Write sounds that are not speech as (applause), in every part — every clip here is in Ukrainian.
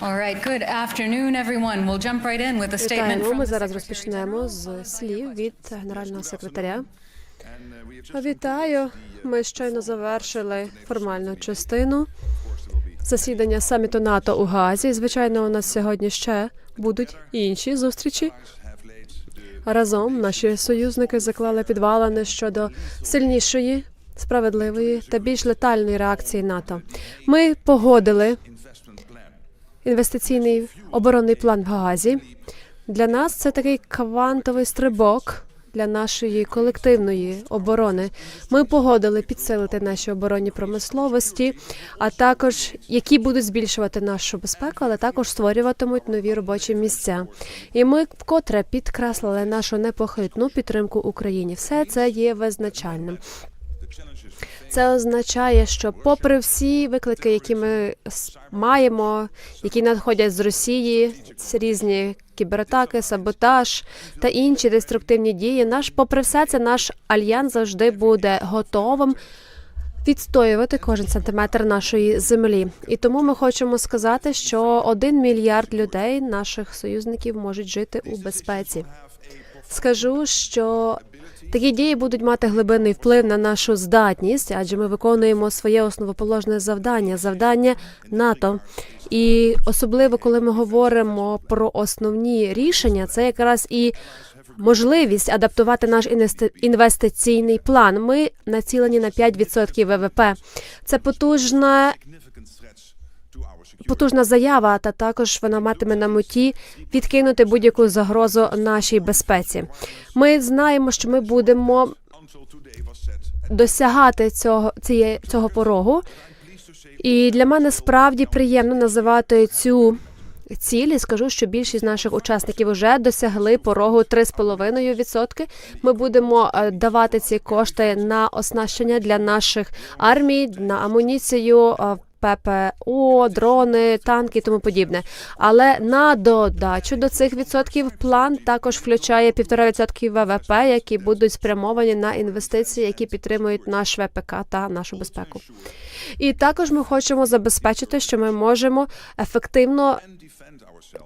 Good afternoon, everyone. We'll jump right in with a statement from Ми зараз розпочнемо з слів від генерального секретаря. Вітаю. Ми щойно завершили формальну частину засідання саміту НАТО у Газі. Звичайно, у нас сьогодні ще будуть інші зустрічі. Разом наші союзники заклали підвалини щодо сильнішої, справедливої та більш летальної реакції НАТО. Ми погодили інвестиційний оборонний план в Гаазі. Для нас це такий квантовий стрибок для нашої колективної оборони. Ми погодили підсилити наші оборонні промисловості, а також які будуть збільшувати нашу безпеку, але також створюватимуть нові робочі місця. І ми вкотре підкреслили нашу непохитну підтримку Україні. Все це є визначальним. Це означає, що, попри всі виклики, які ми маємо, які надходять з Росії, різні кібератаки, саботаж та інші деструктивні дії, наш, попри все, це наш альянс завжди буде готовим відстоювати кожен сантиметр нашої землі. І тому ми хочемо сказати, що один мільярд людей, наших союзників, можуть жити у безпеці. Скажу, що такі дії будуть мати глибинний вплив на нашу здатність, адже ми виконуємо своє основоположне завдання завдання НАТО. І особливо, коли ми говоримо про основні рішення, це якраз і можливість адаптувати наш інвести- інвестиційний план. Ми націлені на 5% ВВП. Це потужна потужна заява, та також вона матиме на меті відкинути будь-яку загрозу нашій безпеці. Ми знаємо, що ми будемо досягати цього цієї цього порогу. І для мене справді приємно називати цю ціль. І скажу, що більшість наших учасників вже досягли порогу 3,5%. Ми будемо е, давати ці кошти на оснащення для наших армій, на амуніцію. ППО, дрони, танки і тому подібне. Але на додачу до цих відсотків план також включає 1,5% ВВП, які будуть спрямовані на інвестиції, які підтримують наш ВПК та нашу безпеку. І також ми хочемо забезпечити, що ми можемо ефективно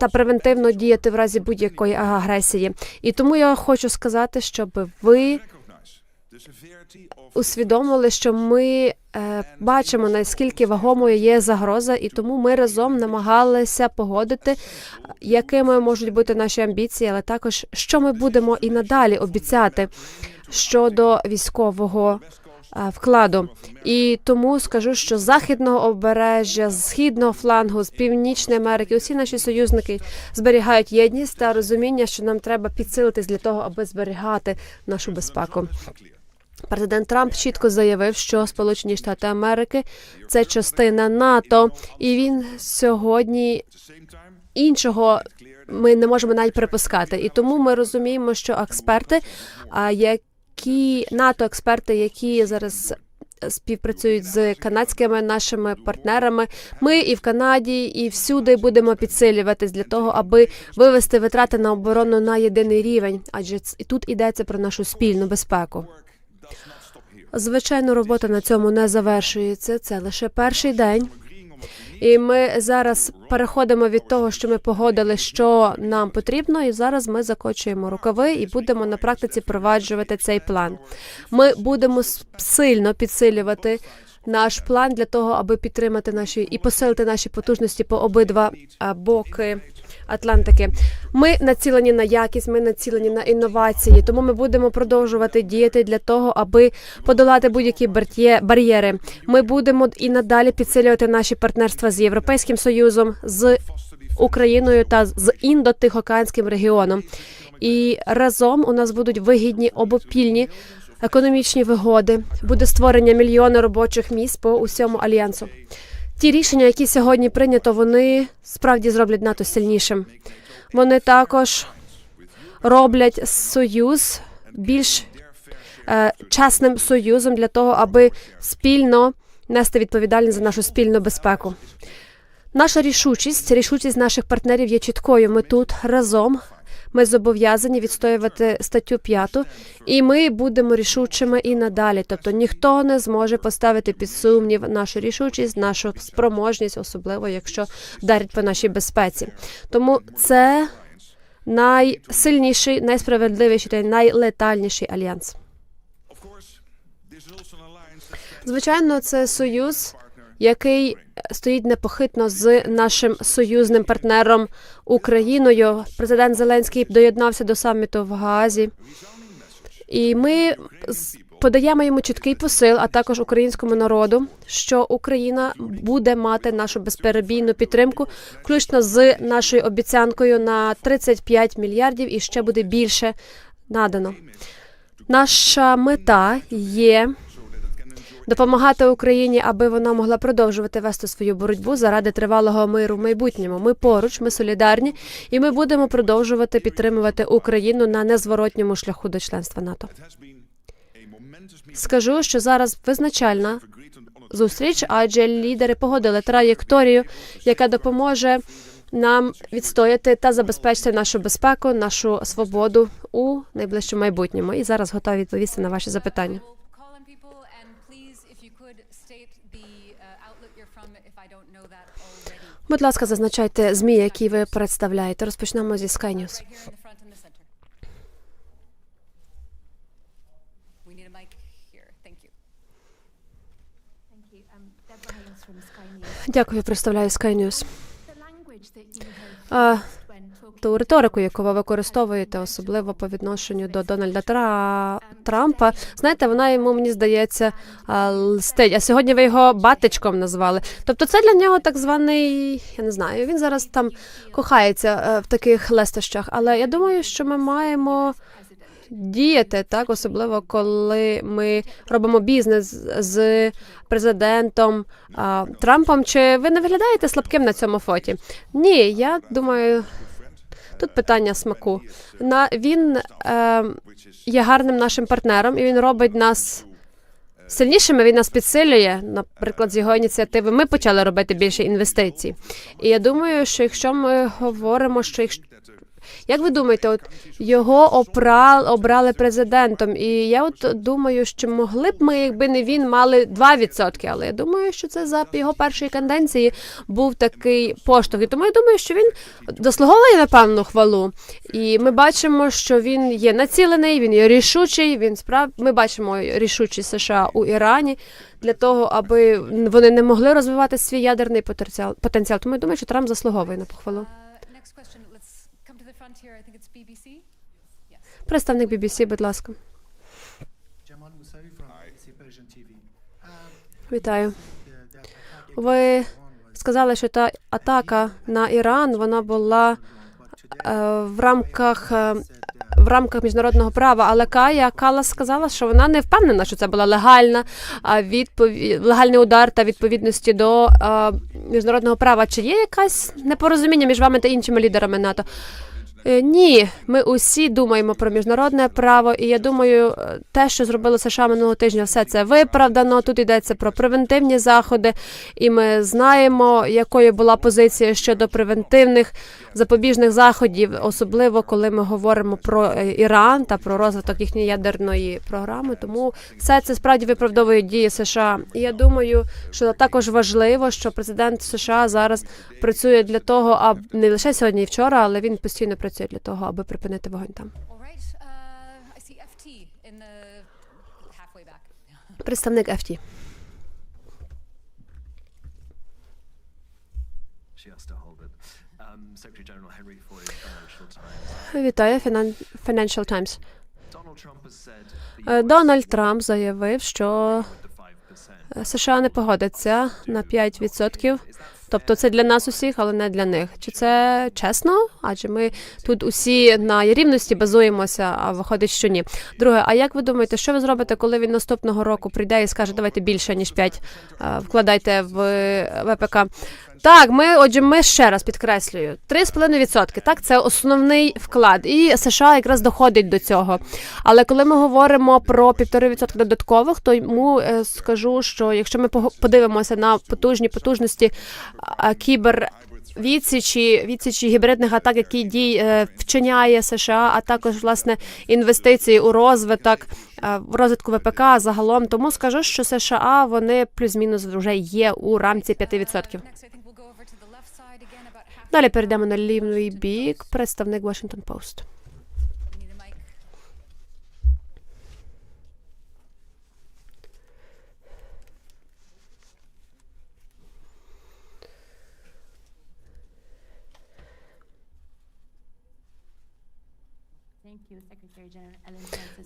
та превентивно діяти в разі будь-якої агресії. І тому я хочу сказати, щоб ви усвідомили, що ми бачимо наскільки вагомою є загроза, і тому ми разом намагалися погодити, якими можуть бути наші амбіції, але також що ми будемо і надалі обіцяти щодо військового. е, Вкладу і тому скажу, що західного обережжя, східного флангу, з північної Америки, усі наші союзники зберігають єдність та розуміння, що нам треба підсилитись для того, аби зберігати нашу безпеку. Президент Трамп чітко заявив, що Сполучені Штати Америки це частина НАТО, і він сьогодні іншого ми не можемо навіть припускати. І тому ми розуміємо, що експерти, які НАТО експерти, які зараз співпрацюють з канадськими нашими партнерами. Ми і в Канаді, і всюди будемо підсилюватись для того, аби вивести витрати на оборону на єдиний рівень, адже і тут йдеться про нашу спільну безпеку. Звичайно, робота на цьому не завершується. Це лише перший день. І ми зараз переходимо від того, що ми погодили, що нам потрібно, і зараз ми закочуємо рукави і будемо на практиці впроваджувати цей план. Ми будемо сильно підсилювати наш план для того, аби підтримати наші і посилити наші потужності по обидва боки. Атлантики, ми націлені на якість, ми націлені на інновації. Тому ми будемо продовжувати діяти для того, аби подолати будь-які бар'єри. Ми будемо і надалі підсилювати наші партнерства з Європейським Союзом, з Україною та з індотихоокеанським регіоном. І разом у нас будуть вигідні обопільні економічні вигоди. Буде створення мільйони робочих місць по усьому альянсу. Ті рішення, які сьогодні прийнято, вони справді зроблять НАТО сильнішим. Вони також роблять союз більш е, чесним союзом для того, аби спільно нести відповідальність за нашу спільну безпеку. Наша рішучість, рішучість наших партнерів є чіткою. Ми тут разом. Ми зобов'язані відстоювати статтю 5, і ми будемо рішучими і надалі. Тобто ніхто не зможе поставити під сумнів нашу рішучість, нашу спроможність, особливо якщо вдарять по нашій безпеці. Тому це найсильніший, найсправедливіший та найлетальніший альянс. Звичайно, це союз, який стоїть непохитно з нашим союзним партнером Україною. Президент Зеленський доєднався до саміту в Гаазі, і ми подаємо йому чіткий посил, а також українському народу, що Україна буде мати нашу безперебійну підтримку, включно з нашою обіцянкою на 35 мільярдів, і ще буде більше надано. Наша мета є допомагати Україні, аби вона могла продовжувати вести свою боротьбу заради тривалого миру в майбутньому. Ми поруч, ми солідарні, і ми будемо продовжувати підтримувати Україну на незворотньому шляху до членства НАТО. Скажу, що зараз визначальна зустріч, адже лідери погодили траєкторію, яка допоможе нам відстояти та забезпечити нашу безпеку, нашу свободу у найближчому майбутньому. І зараз готові відповісти на ваші запитання. Будь ласка, зазначайте змі, які ви представляєте. Розпочнемо зі Sky News. Um. Дякую, представляю Sky News. Talking ту риторику, яку ви використовуєте, особливо по відношенню до Дональда Тра... Трампа, знаєте, вона йому мені здається а, лстить. А сьогодні ви його батечком назвали. Тобто, це для нього так званий, я не знаю. Він зараз там кохається е, в таких лестощах. Але я думаю, що ми маємо діяти так, особливо коли ми робимо бізнес з президентом а, Трампом. Чи ви не виглядаєте слабким на цьому фоті? Ні, я думаю. Тут питання смаку. На він е, є гарним нашим партнером, і він робить нас сильнішими. Він нас підсилює. Наприклад, з його ініціативи ми почали робити більше інвестицій. І я думаю, що якщо ми говоримо, що якщо як ви думаєте, от його обрали, обрали президентом, і я от думаю, що могли б ми, якби не він, мали 2%, але я думаю, що це за його першої каденції був такий поштовх. І тому я думаю, що він заслуговує на певну хвалу. І ми бачимо, що він є націлений, він є рішучий. Він справ... Ми бачимо рішучість США у Ірані для того, аби вони не могли розвивати свій ядерний потенціал. потенціал. Тому я думаю, що Трамп заслуговує на похвалу. Представник BBC, будь ласка. Вітаю. attack Ви сказали, що та атака на Іран вона була е, в рамках е, uh, в рамках міжнародного права. Але Кая Калас сказала, що вона не впевнена, що це була легальна а, відпові... легальний удар та відповідності до е, міжнародного права. Чи є якась непорозуміння між вами та іншими лідерами НАТО? Е, Ні, ми усі думаємо про міжнародне право, і я думаю, е, те, що зробили США минулого тижня, все це виправдано. Тут йдеться про превентивні заходи, і ми знаємо, якою була позиція щодо превентивних запобіжних заходів, особливо коли ми говоримо про е, Іран та про розвиток їхньої ядерної програми. Тому все це справді виправдовує дії США. І я думаю, що також важливо, що президент США зараз працює для того, аби не лише сьогодні і вчора, але він постійно працює для того, аби припинити вогонь там. All right. Finan- Financial Times. Е, Дональд Трамп заявив, що the 5%. е, США не погодиться на 5%. Тобто це для нас усіх, але не для них. Чи це чесно? Адже ми тут усі на рівності базуємося, а виходить, що ні. Друге, а як ви думаєте, що ви зробите, коли він наступного року прийде і скаже, давайте більше ніж 5 е, вкладайте в ВПК? Так, ми, отже, ми ще раз підкреслюю, 3,5%, Так, це основний вклад, і США якраз доходить до цього. Але коли ми говоримо про 1,5% додаткових, то йому е, скажу, що якщо ми подивимося на потужні потужності кібер відсічі, відсічі гібридних атак, які дій е, вчиняє США, а також власне інвестиції у розвиток е, в розвитку ВПК загалом. Тому скажу, що США вони плюс-мінус вже є у рамці 5%. Далі перейдемо на лівий бік. Представник Washington Post.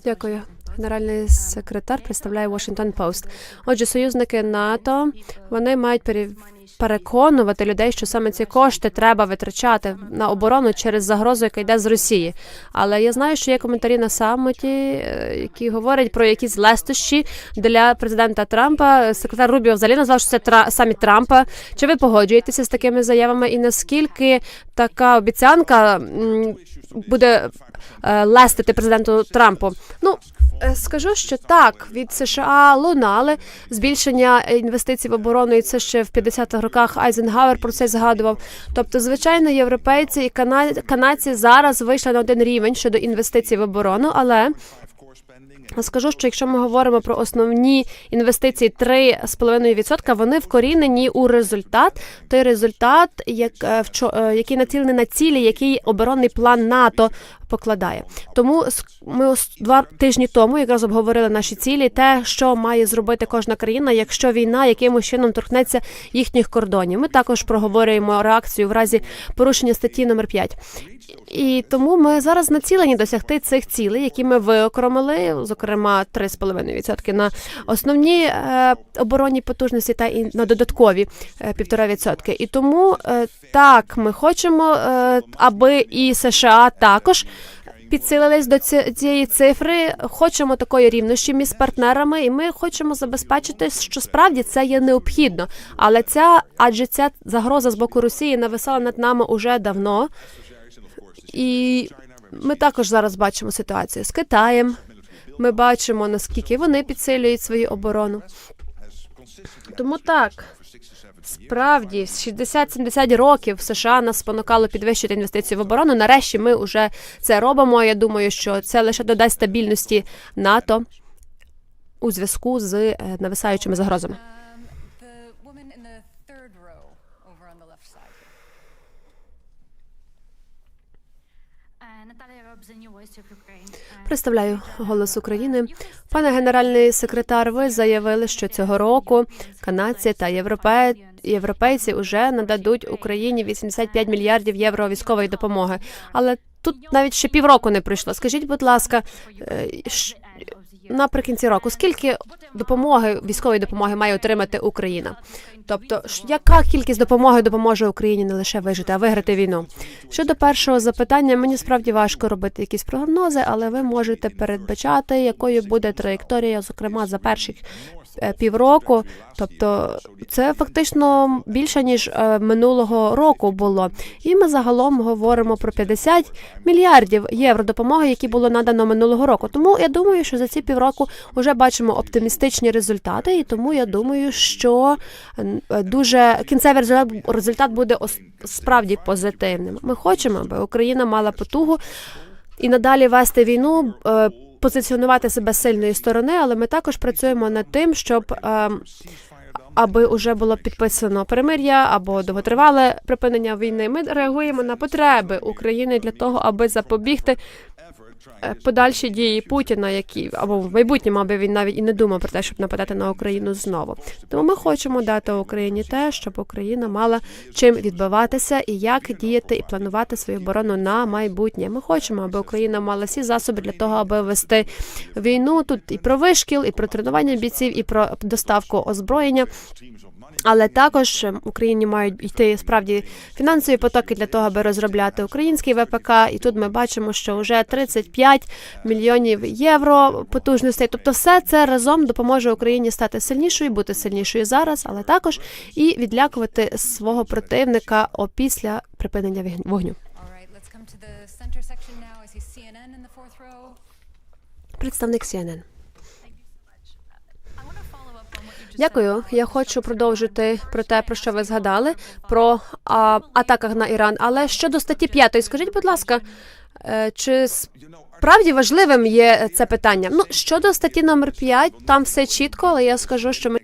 Дякую. Генеральний секретар представляє Washington Post. Отже, союзники НАТО вони мають пере- переконувати людей, що саме ці кошти треба витрачати на оборону через загрозу, яка йде з Росії. Але я знаю, що є коментарі на саміті, е, які говорять про якісь лестощі для президента Трампа. Секретар Рубіо взагалі назвав, що це тра- саміт Трампа. Чи ви погоджуєтеся з такими заявами? І наскільки така обіцянка буде е, лестити президенту Трампу? Ну скажу, що так від США лунали збільшення інвестицій в оборону, і це ще в 50-х роках Айзенгауер про це згадував. Тобто, звичайно, європейці і кана- канадці зараз вийшли на один рівень щодо інвестицій в оборону, але Скажу, що якщо ми говоримо про основні інвестиції 3,5%, вони вкорінені у результат. Той результат, як, е, е, який націлений на цілі, який оборонний план НАТО покладає. Тому ми два тижні тому якраз обговорили наші цілі, те, що має зробити кожна країна, якщо війна якимось чином торкнеться їхніх кордонів. Ми також проговорюємо реакцію в разі порушення статті номер 5. І тому ми зараз націлені досягти цих цілей, які ми виокремили, зокрема 3,5% на основні е, оборонні потужності та і на додаткові е, 1,5%. І тому е, так ми хочемо, е, аби і США також. Підсилились до цієї цифри, хочемо такої рівності між партнерами, і ми хочемо забезпечити, що справді це є необхідно. Але ця, адже ця загроза з боку Росії нависала над нами уже давно. І ми також зараз бачимо ситуацію з Китаєм. Ми бачимо наскільки вони підсилюють свою оборону. Тому так. Справді, з 60-70 років США нас спонукало підвищити інвестиції в оборону. Нарешті ми вже це робимо. Я думаю, що це лише додасть стабільності НАТО у зв'язку з е, нависаючими загрозами. Представляю голос України. Пане генеральний секретар, ви заявили, що цього року канадці та європе... європейці вже нададуть Україні 85 мільярдів євро військової допомоги. Але тут навіть ще півроку не пройшло. Скажіть, будь ласка, е, наприкінці року, скільки допомоги військової допомоги має отримати Україна? Тобто, яка кількість допомоги допоможе Україні не лише вижити, а виграти війну? Щодо першого запитання, мені справді важко робити якісь прогнози, але ви можете передбачати, якою буде траєкторія, зокрема за перших півроку. Тобто, це фактично більше ніж е, минулого року було. І ми загалом говоримо про 50 мільярдів євро допомоги, які було надано минулого року. Тому я думаю, що за ці півроку вже бачимо оптимістичні результати, і тому я думаю, що е, дуже кінцевий результат, буде справді позитивним. Ми хочемо, аби Україна мала потугу і надалі вести війну. Позиціонувати себе сильної сторони, але ми також працюємо над тим, щоб е, аби уже було підписано перемир'я або довготривале припинення війни. Ми реагуємо на потреби України для того, аби запобігти подальші дії Путіна, які або в майбутньому, аби він навіть і не думав про те, щоб нападати на Україну знову. Тому ми хочемо дати Україні те, щоб Україна мала чим відбиватися і як діяти і планувати свою оборону на майбутнє. Ми хочемо, аби Україна мала всі засоби для того, аби вести війну. Тут і про вишкіл, і про тренування бійців, і про доставку озброєння. Але також ем, Україні мають йти справді фінансові потоки для того, аби розробляти український ВПК. І тут ми бачимо, що вже 35 мільйонів євро потужностей. Тобто, все це разом допоможе Україні стати сильнішою, бути сильнішою зараз, але також і відлякувати свого противника опісля припинення вогню. All right, Дякую. Я хочу продовжити про те, про що ви згадали, про а, атаках на Іран. Але щодо статті 5, скажіть, будь ласка, е, чи справді важливим є це питання? Ну щодо статті номер 5, там все чітко, але я скажу, що ми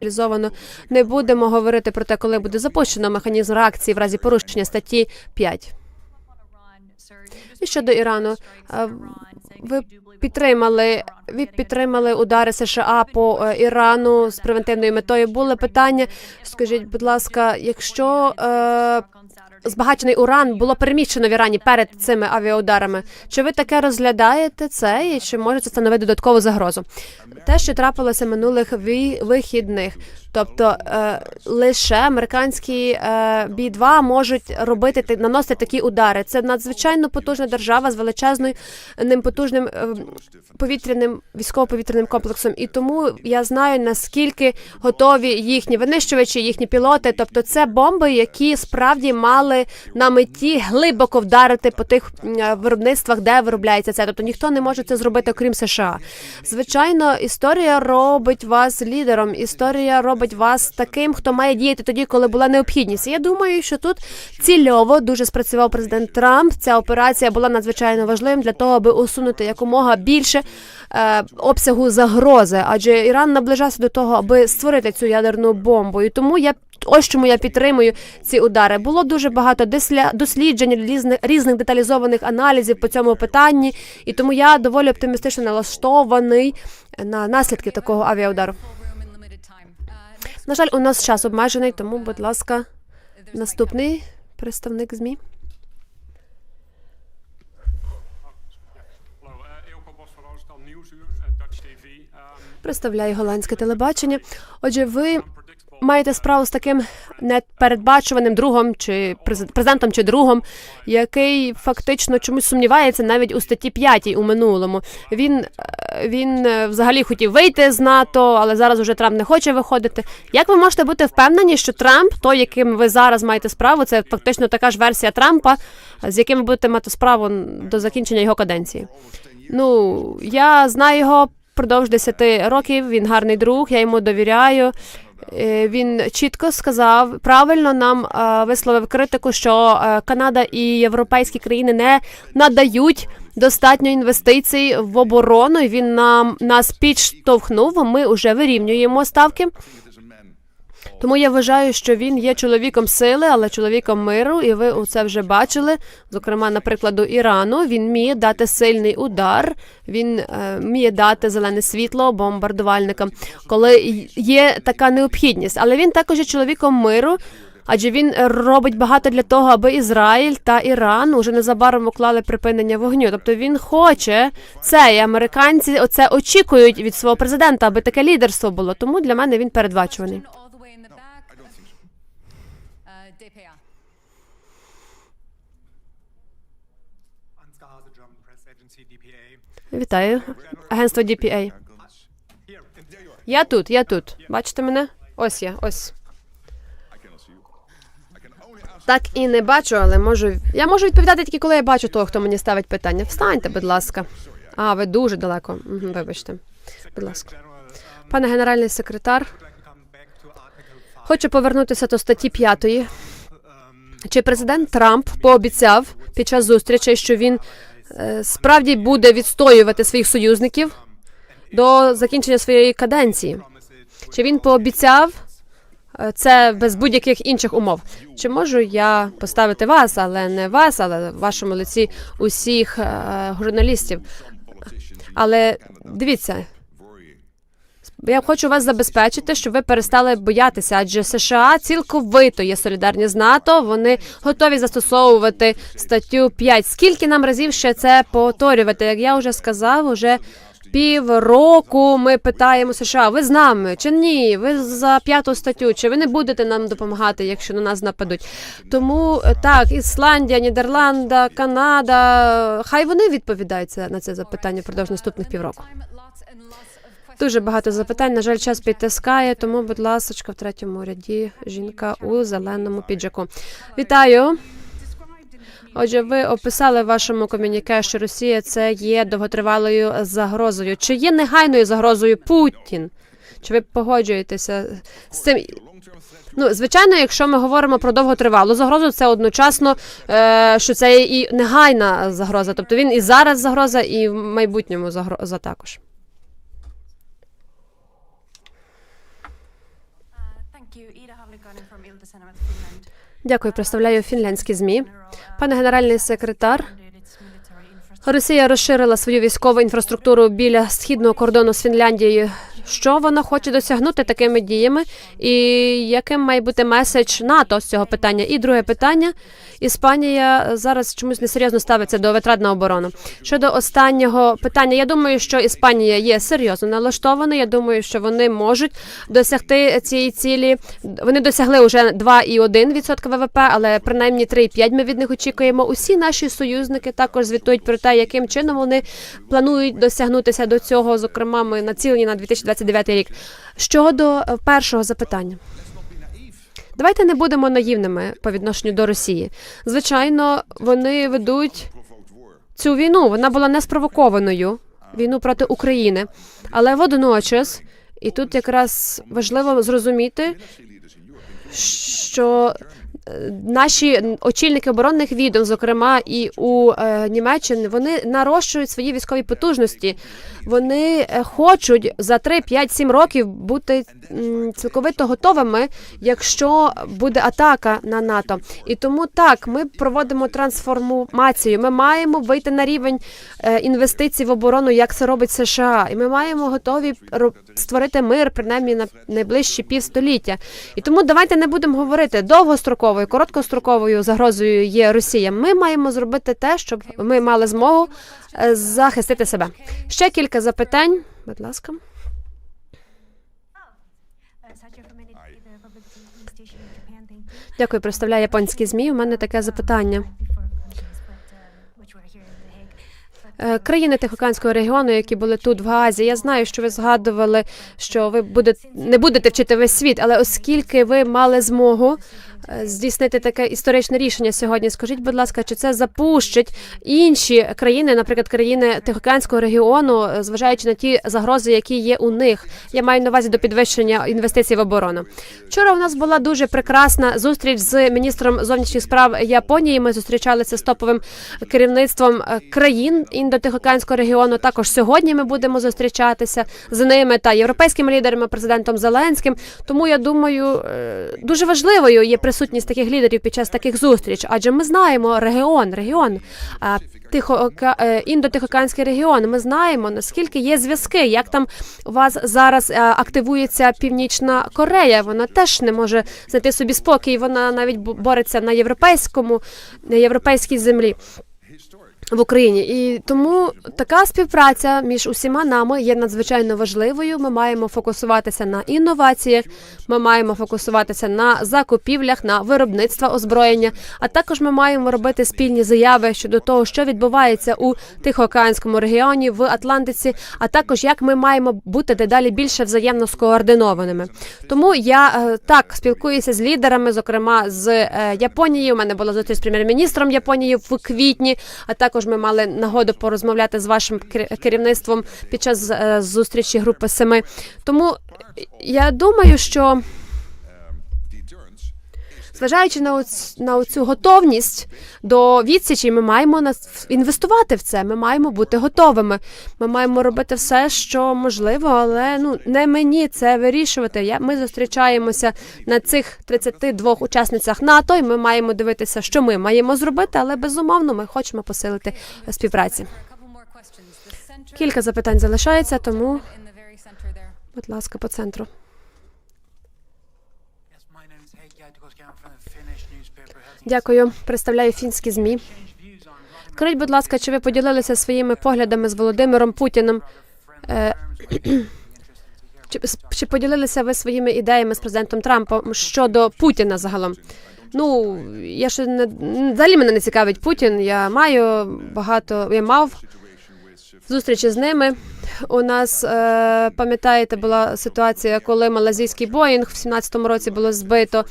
реалізовано не будемо говорити про те, коли буде запущено механізм реакції в разі порушення статті 5. І щодо Ірану, ви підтримали підтримали удари США по е, Ірану з превентивною метою. Були питання. Скажіть, будь ласка, якщо е, збагачений уран було переміщено в Ірані перед цими авіаударами, чи ви таке розглядаєте це, і чи може це становити додаткову загрозу? Те, що трапилося минулих вихідних, тобто е, лише американські е, B-2 можуть робити ти- наносити такі удари. Це надзвичайно потужна держава з величезною ним потужним е, повітряним військово-повітряним комплексом. І тому я знаю наскільки готові їхні винищувачі, їхні пілоти. Тобто, це бомби, які справді мали на меті глибоко вдарити по тих е, виробництвах, де виробляється це. Тобто ніхто не може це зробити, окрім США. Звичайно, історія робить вас лідером. Історія робить вас таким, хто має діяти тоді, коли була необхідність. Я думаю, що тут цільово дуже спрацював президент Трамп. Ця операція була надзвичайно важливим для того, аби усунути якомога більше е, обсягу загрози, адже Іран наближався до того, аби створити цю ядерну бомбу. І тому я ось чому я підтримую ці удари. Було дуже багато досліджень, різних різних деталізованих аналізів по цьому питанні, і тому я доволі оптимістично налаштований на наслідки такого авіаудару. На жаль, у нас час обмежений, тому, будь ласка, наступний представник змі. Представляє голландське телебачення. Отже, ви. Маєте справу з таким непередбачуваним другом чи през- президентом чи другом, який фактично чомусь сумнівається навіть у статті 5 у минулому. Він, е, він е, взагалі хотів вийти з НАТО, але зараз уже Трамп не хоче виходити. Як ви можете бути впевнені, що Трамп, той, яким ви зараз маєте справу, це фактично така ж версія Трампа, з яким ви будете мати справу до закінчення його каденції? Ну, я знаю його впродовж 10 років. Він гарний друг, я йому довіряю. Е, Він чітко сказав, правильно нам е, висловив критику, що е, Канада і європейські країни не надають достатньо інвестицій в оборону. І Він нам нас підштовхнув. Ми вже вирівнюємо ставки. Тому я вважаю, що він є чоловіком сили, але чоловіком миру, і ви це вже бачили. Зокрема, на прикладу Ірану, він вміє дати сильний удар, він е, вміє дати зелене світло бомбардувальникам, коли є така необхідність. Але він також є чоловіком миру. Адже він робить багато для того, аби Ізраїль та Іран уже незабаром уклали припинення вогню. Тобто він хоче це, і американці оце очікують від свого президента, аби таке лідерство було. Тому для мене він передбачуваний. Вітаю, агентство DPA. Я тут, я тут. Бачите мене? Ось я, ось. Так і не бачу, але можу. Я можу відповідати тільки коли я бачу того, хто мені ставить питання. Встаньте, будь ласка. А, ви дуже далеко. Вибачте. Будь ласка. Пане генеральний секретар, I'd like to come back to Article 5. хочу повернутися до статті 5. Чи президент Трамп пообіцяв під час зустрічі, що він справді буде відстоювати своїх союзників до закінчення своєї каденції? Чи він пообіцяв е, це без будь-яких інших умов? Чи можу я поставити вас, але не вас, але в вашому лиці усіх е, журналістів? Але дивіться, я хочу вас забезпечити, щоб ви перестали боятися, адже США цілковито є солідарні з НАТО. Вони готові застосовувати статтю 5. Скільки нам разів ще це повторювати? Як я вже сказав, уже півроку ми питаємо США: ви з нами чи ні? Ви за п'яту статтю, чи ви не будете нам допомагати, якщо на нас нападуть? Тому е, так, Ісландія, Нідерланда, Канада, хай вони відповідають на це запитання впродовж наступних півроку. Дуже багато запитань. На жаль, час підтискає, тому, будь ласка, в третьому ряді жінка у зеленому піджаку. Вітаю. Отже, ви описали в вашому комюніке, що Росія це є довготривалою загрозою. Чи є негайною загрозою Путін? Чи ви погоджуєтеся з цим? Ну, звичайно, якщо ми говоримо про довготривалу загрозу, це одночасно, е, що це і негайна загроза. Тобто він і зараз загроза, і в майбутньому загроза також. Дякую, представляю фінляндські змі. Пане генеральний секретар. Росія розширила свою військову інфраструктуру біля східного кордону з Фінляндією. Що вона хоче досягнути такими діями, і яким має бути меседж НАТО з цього питання? І друге питання: Іспанія зараз чомусь несерйозно ставиться до витрат на оборону. Щодо останнього питання, я думаю, що Іспанія є серйозно налаштована. Я думаю, що вони можуть досягти цієї цілі. Вони досягли вже 2,1% ВВП, але принаймні 3,5 ми від них очікуємо. Усі наші союзники також звітують про те, яким чином вони планують досягнутися до цього. Зокрема, ми націлені на 2029 рік. Щодо е, першого запитання. Давайте не будемо наївними по відношенню до Росії. Звичайно, вони ведуть цю війну. Вона була не спровокованою війну проти України, але водночас, і тут якраз важливо зрозуміти, що е, наші очільники оборонних відомств, зокрема і у е, Німеччині, вони нарощують свої військові потужності. Вони е, хочуть за 3, 5, 7 років бути цілковито готовими, якщо буде атака на НАТО. І тому так ми проводимо трансформацію. Ми маємо вийти на рівень е, інвестицій в оборону, як це робить США, і ми маємо готові створити мир принаймні на найближчі півстоліття. І тому давайте не будемо говорити довгостроковою, короткостроковою загрозою є Росія. Ми маємо зробити те, щоб ми мали змогу е, захистити себе. Ще кілька запитань, будь ласка. Дякую, представляю японські змі. У мене таке запитання. Е, Країни Тихоокеанського регіону, які були тут в Гаазі. Я знаю, що ви згадували, що ви будете не будете вчити весь світ, але оскільки ви мали змогу здійснити таке історичне рішення сьогодні, скажіть, будь ласка, чи це запущить інші країни, наприклад, країни Тихоокеанського регіону, е, зважаючи на ті загрози, які є у них? Я маю на увазі до підвищення інвестицій в оборону. Вчора у нас була дуже прекрасна зустріч з міністром зовнішніх справ Японії. Ми зустрічалися з топовим керівництвом е, країн індотихоокеанського регіону. Також сьогодні ми будемо зустрічатися з ними та європейськими лідерами, президентом Зеленським. Тому я думаю, е, дуже важливою є присутність таких лідерів під час таких зустріч, адже ми знаємо регіон, регіон. тихо е, індотихоокеанський регіон. Ми знаємо наскільки є зв'язки. Як там у вас зараз е, активується Північна Корея? Вона теж не може знайти собі спокій. Вона навіть бо- бореться на європейському на європейській землі. В Україні і тому така співпраця між усіма нами є надзвичайно важливою. Ми маємо фокусуватися на інноваціях, ми маємо фокусуватися на закупівлях, на виробництва озброєння. А також ми маємо робити спільні заяви щодо того, що відбувається у Тихоокеанському регіоні в Атлантиці, а також як ми маємо бути дедалі більше взаємно скоординованими. Тому я е, так спілкуюся з лідерами, зокрема з е, Японії. У мене була зустріч з прем'єр-міністром Японії в квітні. А також ми мали нагоду порозмовляти з вашим керівництвом під час е, зустрічі групи семи. Тому я думаю, що зважаючи на оць- на цю готовність до відсічі, ми маємо інвестувати в це. Ми маємо бути готовими. Ми маємо робити все, що можливо, але ну не мені це вирішувати. Я ми зустрічаємося на цих 32 учасницях НАТО, і ми маємо дивитися, що ми маємо зробити, але безумовно ми хочемо посилити співпраці. Кілька запитань залишається, тому, будь ласка, по центру. Дякую. Представляю фінські змі. Скажіть, будь ласка, чи ви поділилися своїми поглядами з Володимиром Путіним? Е, (clears throat) Чи, чи поділилися ви своїми ідеями з президентом Трампом щодо Путіна загалом? Ну я ще не взагалі мене не цікавить Путін. Я маю багато, я мав зустрічі з ними. У нас е, пам'ятаєте, була ситуація, коли малазійський Боїнг в 17-му році було збито.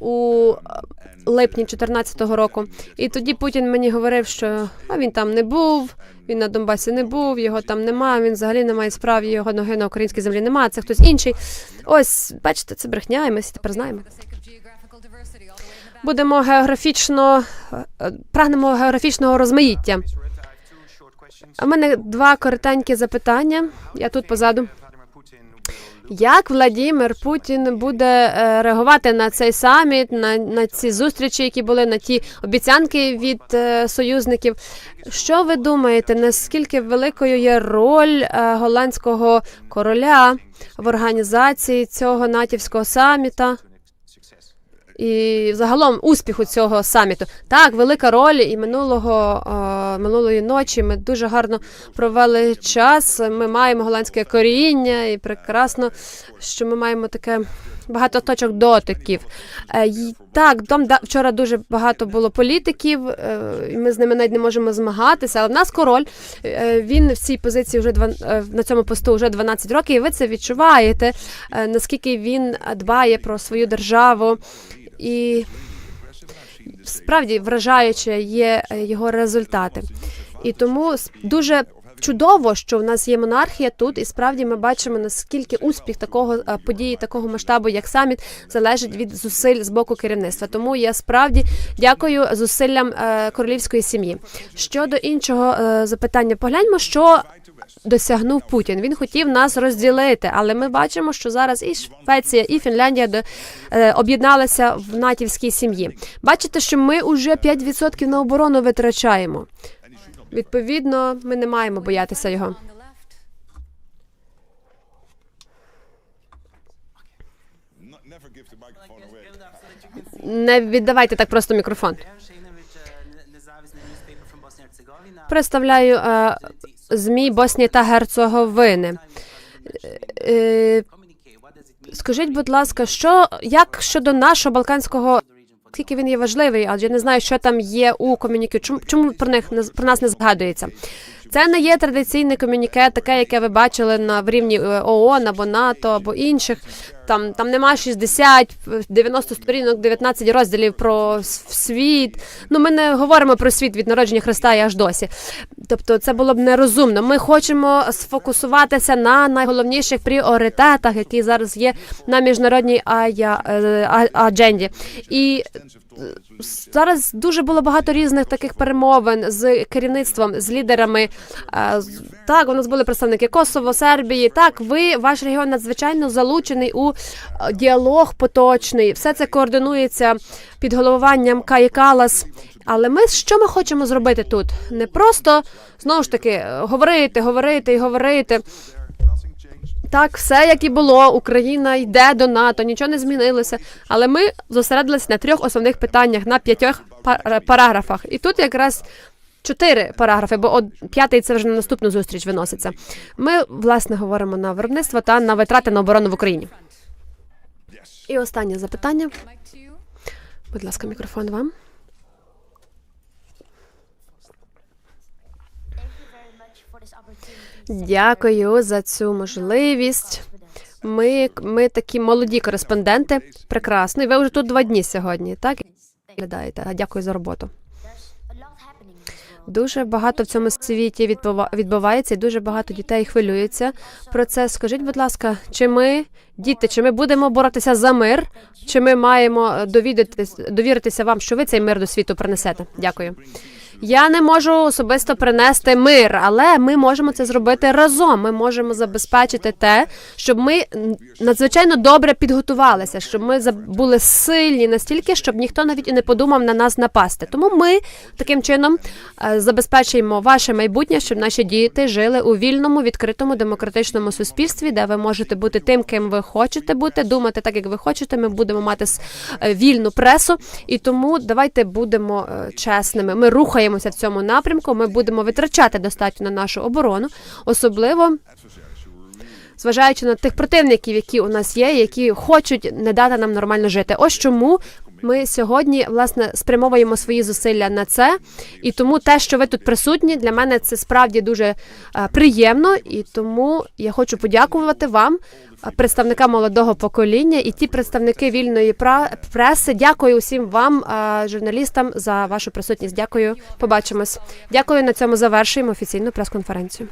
У е, липні 2014 року. І тоді Путін мені говорив, що а він там не був, він на Донбасі не був, його там нема, він взагалі не має справ, його ноги на українській землі нема, це хтось інший. Ось, бачите, це брехня, і ми всі тепер знаємо. Будемо географічно е, прагнемо географічного розмаїття. В мене два коротенькі запитання. Я тут позаду. Як Владимир Путін буде е, реагувати на цей саміт, на, на ці зустрічі, які були, на ті обіцянки від е, союзників? Що ви думаєте, наскільки великою є роль е, голландського короля в організації цього натівського саміта? І загалом успіху цього саміту. Так, велика роль. І минулого минулої ночі ми дуже гарно провели час. Ми маємо голландське коріння, і прекрасно, що ми маємо таке багато точок дотиків. Е, так, там вчора дуже багато було політиків, е, і ми з ними навіть не можемо змагатися. Але в нас король е, він в цій позиції вже на цьому посту вже 12 років. І ви це відчуваєте, наскільки він дбає про свою державу. І справді вражаюче є е, його результати. І тому дуже чудово, що в нас є монархія тут, і справді ми бачимо наскільки успіх такого е, події, такого масштабу, як саміт, залежить від зусиль з боку керівництва. Тому я справді дякую зусиллям е, королівської сім'ї. Щодо іншого запитання, погляньмо, що досягнув Путін. Він хотів нас розділити, але ми бачимо, що зараз і Швеція, і Фінляндія до- е, об'єдналися в натівській сім'ї. Бачите, що ми вже 5% на оборону витрачаємо. Відповідно, ми не маємо боятися його. Не віддавайте так просто мікрофон. Представляю е, змі Боснії та Герцеговини. Е, скажіть, будь ласка, що як щодо нашого балканського скільки він є важливий, адже я не знаю, що там є у комюніке. Чому чому про них про нас не згадується? Це не є традиційне комюніке, таке, яке ви бачили на в рівні е, ООН або НАТО або інших. Там там немає 60, 90 сторінок, 19 розділів про світ. Ну ми не говоримо про світ від народження Христа і аж досі. Тобто, це було б нерозумно. Ми хочемо сфокусуватися на найголовніших пріоритетах, які зараз є на міжнародній е, адженді. І зараз дуже було багато різних таких перемовин з керівництвом, з лідерами. Е, Так, у нас були представники Косово, Сербії. Так, ви, ваш регіон надзвичайно залучений у е, діалог поточний. Все це координується під головуванням Каї Калас. Але ми що ми хочемо зробити тут? Не просто знову ж таки говорити, говорити і говорити. Так, все як і було. Україна йде до НАТО, нічого не змінилося. Але ми зосередилися на трьох основних питаннях, на п'ятьох пар- параграфах. І тут якраз чотири параграфи, бо от п'ятий це вже на наступну зустріч виноситься. Ми власне говоримо на виробництво та на витрати на оборону в Україні. І останнє запитання. Будь ласка, мікрофон вам. Дякую за цю можливість. Ми, ми такі молоді кореспонденти. Прекрасно. І ви вже тут два дні сьогодні, так? глядаєте. Дякую за роботу. Дуже багато в цьому світі відбува- відбувається, і дуже багато дітей хвилюються про це. Скажіть, будь ласка, чи ми, діти, чи ми будемо боротися за мир, чи ми маємо довідатись, довіритися вам, що ви цей мир до світу принесете? Дякую. Я не можу особисто принести мир, але ми можемо це зробити разом. Ми можемо забезпечити те, щоб ми надзвичайно добре підготувалися, щоб ми були сильні настільки, щоб ніхто навіть і не подумав на нас напасти. Тому ми таким чином е, забезпечуємо ваше майбутнє, щоб наші діти жили у вільному, відкритому, демократичному суспільстві, де ви можете бути тим, ким ви хочете бути, думати так, як ви хочете. Ми будемо мати е, вільну пресу, і тому давайте будемо е, чесними. Ми рухаємося в цьому напрямку. Ми будемо витрачати достатньо на нашу оборону, особливо зважаючи на тих противників, які у нас є, які хочуть не дати нам нормально жити. Ось чому Ми сьогодні власне спрямовуємо свої зусилля на це, і тому те, що ви тут присутні, для мене це справді дуже е, приємно. І тому я хочу подякувати вам, е, представникам молодого покоління, і ті представники вільної преси. Дякую усім вам, е, журналістам, за вашу присутність. Дякую. Побачимось. Дякую. На цьому завершуємо офіційну прес-конференцію.